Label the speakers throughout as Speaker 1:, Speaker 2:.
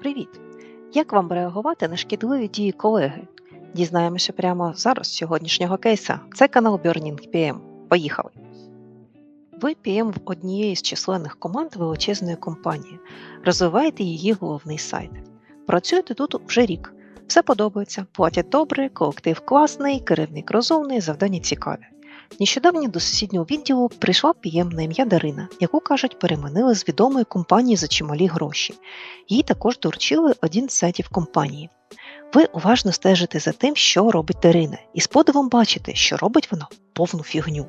Speaker 1: Привіт! Як вам реагувати на шкідливі дії колеги? Дізнаємося прямо зараз з сьогоднішнього кейса. Це канал Burning PM. Поїхали! Ви PM в однієї з численних команд величезної компанії. Розвиваєте її головний сайт. Працюєте тут вже рік. Все подобається, платять добре, колектив класний, керівник розумний, завдання цікаві. Нещодавно до сусіднього відділу прийшла PM на ім'я Дарина, яку, кажуть, переманили з відомої компанії за чималі гроші. Їй також доручили один з сайтів компанії. Ви уважно стежите за тим, що робить Дарина, і з подивом бачите, що робить вона повну фігню.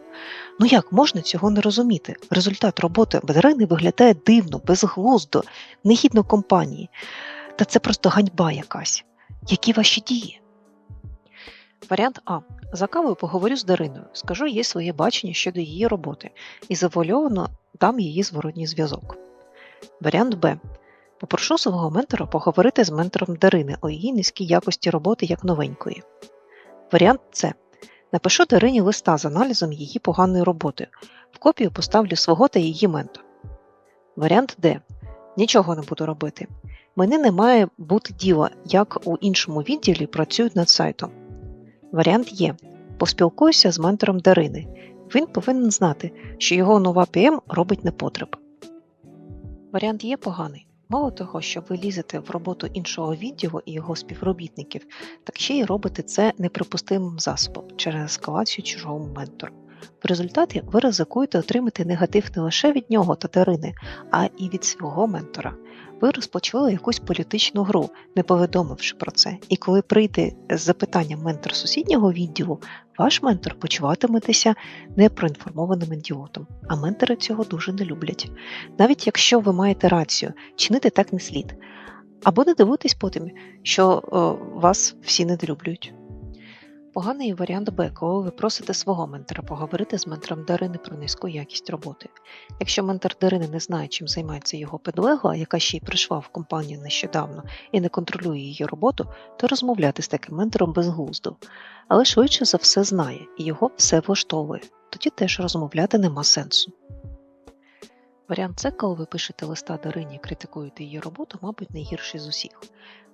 Speaker 1: Ну як можна цього не розуміти? Результат роботи Дарини виглядає дивно, безглуздо, негідно компанії. Та це просто ганьба якась. Які ваші дії? Варіант А. За кавою поговорю з Дариною, скажу їй своє бачення щодо її роботи і завуальовано дам її зворотній зв'язок. Варіант Б. Попрошу свого ментора поговорити з ментором Дарини у її низькій якості роботи як новенької. Варіант С. Напишу Дарині листа з аналізом її поганої роботи. В копію поставлю свого та її ментора. Варіант Д. Нічого не буду робити. Мені не має бути діла, як у іншому відділі працюють над сайтом. Варіант є. Поспілкуюся з ментором Дарини. Він повинен знати, що його нова ПМ робить непотреб. Варіант є поганий. Мало того, що ви лізете в роботу іншого відділу і його співробітників, так ще й робите це неприпустимим засобом через ескалацію чужого ментору. В результаті ви ризикуєте отримати негатив не лише від нього та Дарини, а і від свого ментора. Ви розпочали якусь політичну гру, не повідомивши про це, і коли прийде з запитанням ментор сусіднього відділу, ваш ментор почуватиметеся непроінформованим ідіотом, а ментори цього дуже не люблять. Навіть якщо ви маєте рацію, чинити так не слід. Або не дивитись потім, що о, вас всі недолюблюють. Поганий варіант Б, коли ви просите свого ментора поговорити з ментором Дарини про низьку якість роботи. Якщо ментор Дарини не знає, чим займається його підлегла, яка ще й прийшла в компанію нещодавно і не контролює її роботу, то розмовляти з таким ментором безглуздо. Але швидше за все знає, і його все влаштовує. Тоді теж розмовляти нема сенсу. Варіант С, коли ви пишете листа Дарині і критикуєте її роботу, мабуть, найгірший з усіх.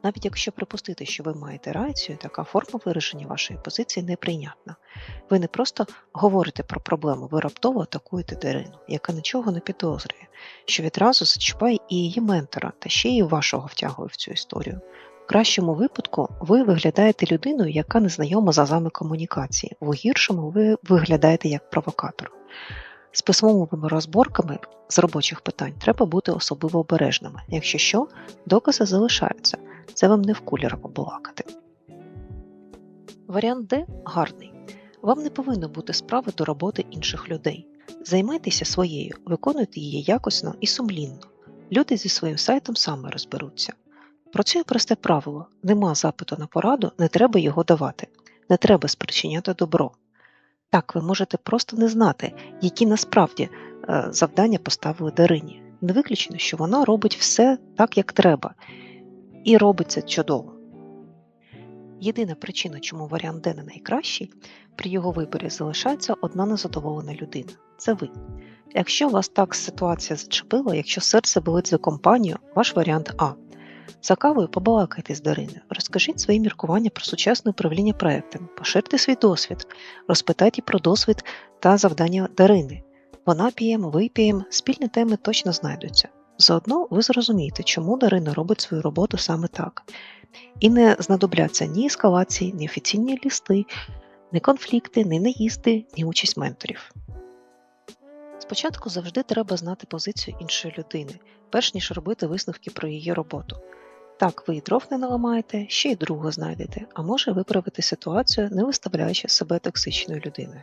Speaker 1: Навіть якщо припустити, що ви маєте рацію, така форма вираження вашої позиції неприйнятна. Ви не просто говорите про проблему, ви раптово атакуєте Дарину, яка нічого не підозрює, що відразу зачіпає і її ментора, та ще й вашого втягує в цю історію. В кращому випадку ви виглядаєте людиною, яка не знайома з азами комунікації, в гіршому ви виглядаєте як провокатор. З письмовими розборками з робочих питань треба бути особливо обережними. Якщо що, докази залишаються, це вам не в кулера побалакати. Варіант Д гарний. Вам не повинно бути справи до роботи інших людей. Займайтеся своєю, виконуйте її якісно і сумлінно. Люди зі своїм сайтом саме розберуться. Працює просте правило: нема запиту на пораду, не треба його давати, не треба спричиняти добро. Так, ви можете просто не знати, які насправді е, завдання поставили Дарині. Не виключено, що вона робить все так, як треба, і робить це чудово. Єдина причина, чому варіант Д не найкращий, при його виборі залишається одна незадоволена людина це ви. Якщо вас так ситуація зачепила, якщо серце болить за компанію, ваш варіант А. За кавою побалакайте з Дариною, розкажіть свої міркування про сучасне управління проектами, поширте свій досвід, розпитайте про досвід та завдання Дарини. Вона п'єм, ви п'єм, спільні теми точно знайдуться. Заодно ви зрозумієте, чому Дарина робить свою роботу саме так. І не знадобляться ні ескалації, ні офіційні лісти, ні конфлікти, ні наїзди, ні участь менторів. Спочатку завжди треба знати позицію іншої людини, перш ніж робити висновки про її роботу. Так, ви і дров не наламаєте, ще й другого знайдете, а може виправити ситуацію, не виставляючи себе токсичною людиною.